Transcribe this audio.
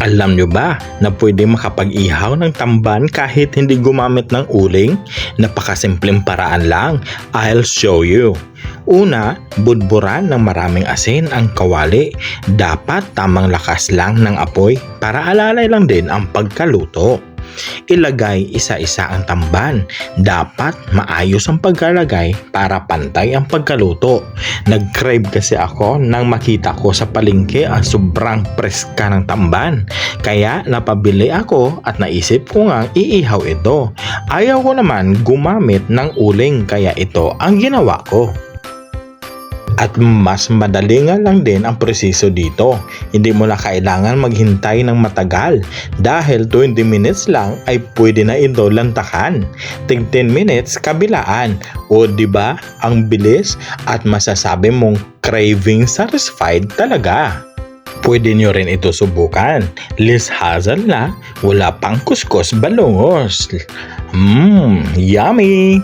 Alam nyo ba na pwede makapag-ihaw ng tamban kahit hindi gumamit ng uling? Napakasimpleng paraan lang. I'll show you. Una, budburan ng maraming asin ang kawali. Dapat tamang lakas lang ng apoy para alalay lang din ang pagkaluto. Ilagay isa-isa ang tamban. Dapat maayos ang pagkalagay para pantay ang pagkaluto. Nag-crave kasi ako nang makita ko sa palengke ang sobrang preska ng tamban. Kaya napabili ako at naisip ko nga iihaw ito. Ayaw ko naman gumamit ng uling kaya ito ang ginawa ko. At mas madali nga lang din ang proseso dito. Hindi mo na kailangan maghintay ng matagal dahil 20 minutes lang ay pwede na ito lantakan. Tig 10 minutes kabilaan. O ba ang bilis at masasabi mong craving satisfied talaga. Pwede nyo rin ito subukan. Liz Hazel na, wala pang kuskus balungos. Mmm, yummy!